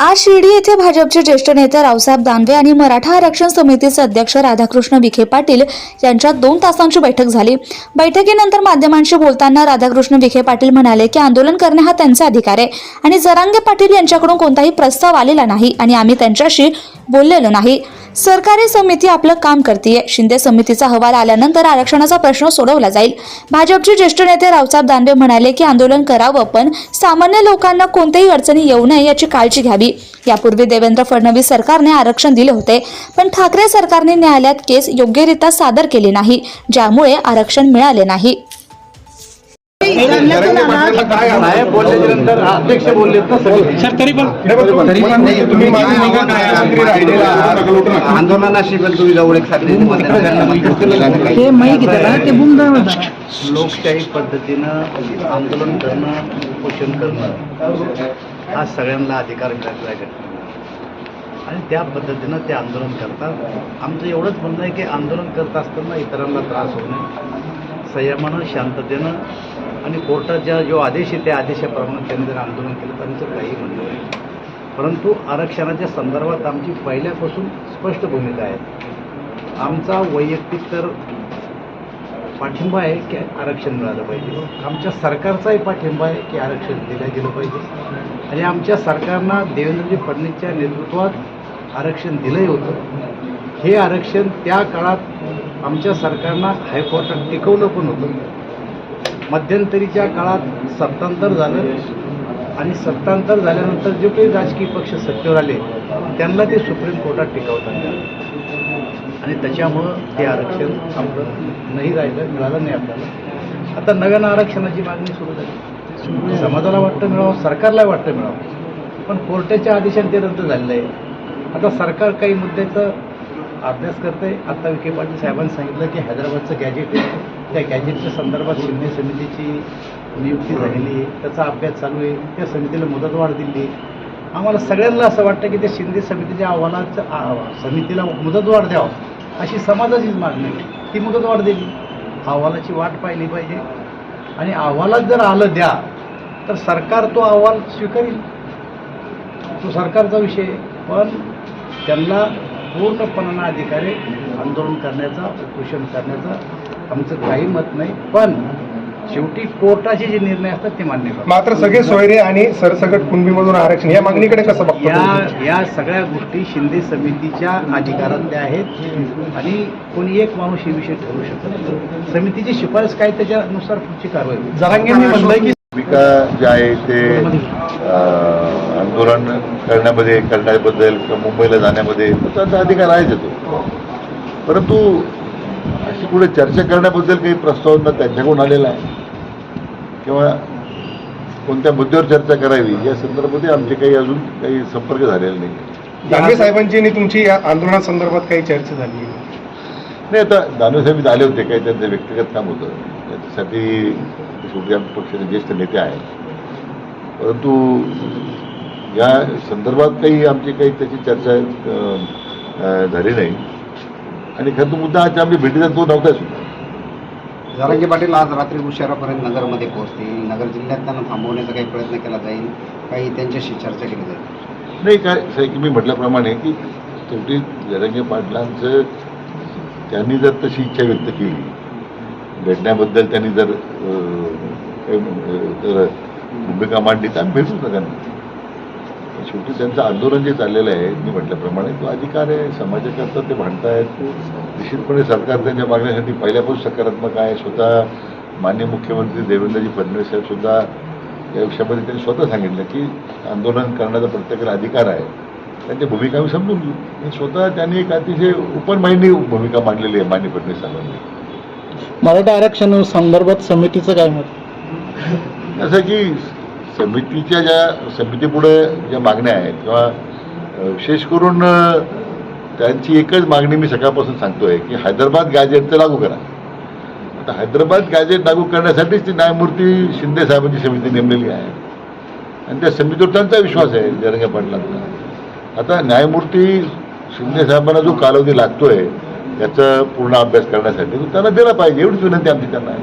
आज शिर्डी येथे भाजपचे ज्येष्ठ नेते रावसाहेब दानवे आणि मराठा आरक्षण समितीचे अध्यक्ष राधाकृष्ण विखे पाटील यांच्यात दोन तासांची बैठक झाली. बैठकीनंतर माध्यमांशी बोलताना राधाकृष्ण विखे पाटील म्हणाले की आंदोलन करणे हा त्यांचा अधिकार आहे आणि जरांगे पाटील यांच्याकडून कोणताही प्रस्ताव आलेला नाही आणि आम्ही त्यांच्याशी बोललेलो नाही. सरकारी समिती आपलं काम करते शिंदे समितीचा अहवाल आल्यानंतर आरक्षणाचा प्रश्न सोडवला जाईल. भाजपचे ज्येष्ठ नेते रावसाहेब दानवे म्हणाले की आंदोलन करावं पण सामान्य लोकांना कोणत्याही अडचणी येऊ नये याची काळजी घ्यावी. यापूर्वी देवेंद्र फडणवीस सरकारने आरक्षण दिले होते पण ठाकरे सरकारने न्यायालयात केस योग्यरित्या सादर केली नाही ज्यामुळे आरक्षण मिळाले नाही. साहेब बोलल्याच्या नंतर अध्यक्ष बोललेत ना सगळे. सर तरी पण तरी पण नाही, तुम्ही. आंदोलनाशी पण तुम्ही जवळ एक साधले ते माहिती त्याला ते बुमदा होता. लोकशाही पद्धतीनं आंदोलन करणं उपोषण करणं हा सगळ्यांना अधिकार मिळालेला आहे. आणि त्या पद्धतीनं ते आंदोलन करतात. आमचं एवढंच म्हणणं आहे की आंदोलन करत असताना इतरांना त्रास होऊ नये. संयमानं शांततेनं आणि कोर्टाच्या जो आदेश आहे त्या आदेशाप्रमाणे त्यांनी जर आंदोलन केलं तर आमचं काही म्हणणं नाही. परंतु आरक्षणाच्या संदर्भात आमची पहिल्यापासून स्पष्ट भूमिका आहे. आमचा वैयक्तिक तर पाठिंबा आहे की आरक्षण मिळालं पाहिजे. आमच्या सरकारचाही पाठिंबा आहे की आरक्षण दिलं गेलं पाहिजे. आणि आमच्या सरकारनं देवेंद्रजी फडणवीसच्या नेतृत्वात आरक्षण दिलंही होतं. हे आरक्षण त्या काळात आमच्या सरकारनं हायकोर्टात टिकवलं पण होतं. मध्यंतरीच्या काळात सत्तांतर झालं आणि सत्तांतर झाल्यानंतर जे काही राजकीय पक्ष सत्तेवर आले त्यांना ते सुप्रीम कोर्टात टिकवतात. आणि त्याच्यामुळं ते आरक्षण आपलं नाही राहिलं मिळालं नाही आपल्याला. आता नव्यानं आरक्षणाची मागणी सुरू झाली. समाजाला वाटतं मिळावं सरकारला वाटतं मिळावं. पण कोर्टाच्या आदेशाने ते रद्द झालेलं आहे. आता सरकार काही मुद्द्याचं अभ्यास करते आता विखे पाटील साहेबांनी सांगितलं की हैदराबादचं गॅजेट आहे. त्या गॅजेटच्या संदर्भात शिंदे समितीची नियुक्ती झालेली आहे. त्याचा अभ्यास चालू आहे. त्या समितीला मुदतवाढ दिली आम्हाला सगळ्यांना असं वाटतं की त्या शिंदे समितीच्या अहवालाचं समितीला मुदतवाढ द्यावं. अशी समाजाचीच मागणी आहे. ती मुदतवाढ दिली. अहवालाची वाट पाहिली पाहिजे. आणि अहवालात जर आलं द्या तर सरकार तो अहवाल स्वीकारेल. तो सरकारचा विषय पण त्यांना पूर्णपणानं अधिकार आंदोलन करण्याचा उपोषण करण्याचा आमचं काही मत नाही पण शेवटी कोर्टाचे जे निर्णय असतात ते मान्य करतात मात्र सगळे सोयरे आणि सरसकट कुणबीमधून आरक्षण या मागणीकडे कसं बघतो या? या सगळ्या गोष्टी शिंदे समितीच्या अधिकारातल्या आहेत आणि कोणी एक माणूस हे विषय ठरवू शकत नाही. समितीची शिफारस काय त्याच्यानुसार पुढची कारवाई होईल. जरांगेंनी म्हणलंय की भूमिका जे आहे ते आंदोलन करण्यामध्ये करण्याबद्दल किंवा मुंबईला जाण्यामध्ये त्यांचा अधिकार आहे तो परंतु अशी पुढे चर्चा करण्याबद्दल काही प्रस्ताव न त्यांच्याकडून आलेला आहे किंवा कोणत्या मुद्द्यावर चर्चा करावी या संदर्भामध्ये आमचे काही अजून काही संपर्क झालेला नाही. दानवे साहेबांची आणि तुमची या आंदोलनासंदर्भात काही चर्चा झाली? नाही आता दानवे झाले होते काही त्यांचं व्यक्तिगत काम होतं. त्याच्यासाठी शेवटी आमच्या पक्षाचे ज्येष्ठ नेते आहेत. परंतु या संदर्भात काही आमची काही त्याची चर्चा झाली नाही. आणि खरं तो मुद्दा आज आमच्या भेटीचा तो नव्हता सुद्धा. जरांगे पाटील आज रात्री उशिरापर्यंत नगरमध्ये पोहोचतील. नगर जिल्ह्यात त्यांना थांबवण्याचा काही प्रयत्न केला जाईल. काही त्यांच्याशी चर्चा केली जाईल. नाही काय आहे की मी म्हटल्याप्रमाणे की शेवटी जरंगे पाटलांचं त्यांनी जर तशी इच्छा व्यक्त केली भेटण्याबद्दल त्यांनी जर भूमिका मांडली तर आम्ही भेटू ना त्यांना शेवटी त्यांचं आंदोलन जे चाललेलं आहे मी म्हटल्याप्रमाणे तो अधिकार आहे. समाजाकरता ते भांडतायत निश्चितपणे सरकार त्यांच्या मागण्यासाठी पहिल्यापासून सकारात्मक आहे. स्वतः मान्य मुख्यमंत्री देवेंद्रजी फडणवीस साहेब सुद्धा या विषयामध्ये त्यांनी स्वतः सांगितलं की आंदोलन करण्याचा प्रत्येकाला अधिकार आहे. त्यांची भूमिका आम्ही समजून घेऊ. आणि स्वतः त्यांनी एक अतिशय ओपन माइंडनी भूमिका मांडलेली आहे मान्य फडणवीस साहेबांनी. मराठा आरक्षण संदर्भात समितीचं काय मत? असं की समितीच्या ज्या समितीपुढे ज्या मागण्या आहेत किंवा विशेष करून त्यांची एकच मागणी मी सकाळपासून सांगतोय की हैदराबाद गॅजेटचं लागू करा. आता हैदराबाद गॅजेट लागू करण्यासाठीच ती न्यायमूर्ती शिंदे साहेबांची समिती नेमलेली आहे. आणि त्या समितीवर त्यांचा विश्वास आहे जरंगे पाटलांचा. आता न्यायमूर्ती शिंदे साहेबांना जो कालावधी लागतोय याचा पूर्ण अभ्यास करण्यासाठी तो त्यांना दिला पाहिजे एवढीच विनंती आमची त्यांना आहे.